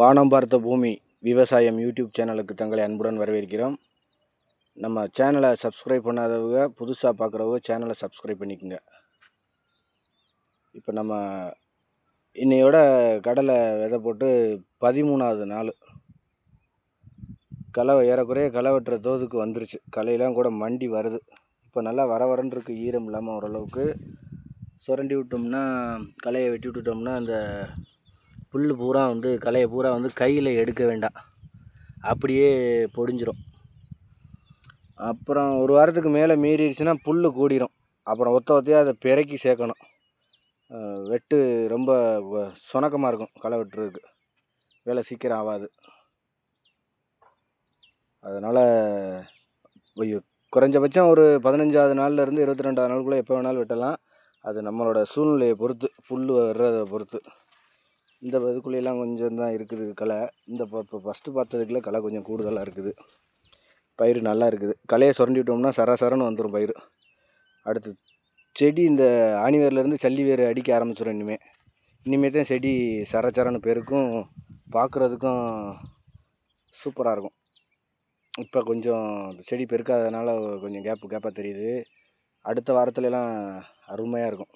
வானம் பார்த்த பூமி விவசாயம் யூடியூப் சேனலுக்கு தங்களை அன்புடன் வரவேற்கிறோம். நம்ம சேனலை சப்ஸ்கிரைப் பண்ணாதவங்க புதுசாக பார்க்குறவங்க சேனலை சப்ஸ்கிரைப் பண்ணிக்கோங்க. இப்போ நம்ம இன்னையோட கடலை விதை போட்டு பதிமூணாவது நாள். களை ஏறக்குறைய களை வெட்டுற தோதுக்கு வந்துருச்சு. களையெல்லாம் கூட மண்டி வருது. இப்போ நல்லா வர வரன்னு இருக்குது ஈரம் இல்லாமல் ஓரளவுக்கு. சுரண்டி விட்டோம்னா களையை வெட்டி விட்டுட்டோம்னா அந்த புல் பூரா வந்து களையை பூரா வந்து கையில் எடுக்க வேண்டாம். அப்படியே பொடிஞ்சிரும். அப்புறம் ஒரு வாரத்துக்கு மேலே மீறிடுச்சுன்னா புல் கூடிரும். அப்புறம் ஒத்த ஒத்தையாக அதை பிறக்கி சேர்க்கணும். வெட்டு ரொம்ப வ- சுணக்கமாக இருக்கும் களை வெட்டுறதுக்கு. வேலை சீக்கிரம் ஆகாது. அதனால் குறைஞ்சபட்சம் ஒரு பதினஞ்சாவது நாள்ல இருந்து இருபத்தி ரெண்டாவது நாளுக்குள்ளே எப்போ வேணாலும் வெட்டலாம். அது நம்மளோட சூழ்நிலையை பொறுத்து புல் வர்றதை பொறுத்து. இந்த இதுக்குள்ளேலாம் கொஞ்சம் தான் இருக்குது களை. இந்த இப்போ இப்போ ஃபஸ்ட்டு பார்த்ததுக்குள்ள களை கொஞ்சம் கூடுதலாக இருக்குது. பயிர் நல்லா இருக்குது. களையை சுரண்டி விட்டோம்னா சர வந்துடும் பயிர். அடுத்து செடி இந்த ஆணிவேர்லேருந்து சல்லி வேர் அடிக்க ஆரம்பிச்சிடும் இனிமே. இனிமே தான் செடி சர பேருக்கும் பெருக்கும். பார்க்குறதுக்கும் சூப்பராக இருக்கும். இப்போ கொஞ்சம் செடி பெருக்காததுனால கொஞ்சம் கேப்பு கேப்பாக தெரியுது. அடுத்த வாரத்துலலாம் அருமையாக இருக்கும்.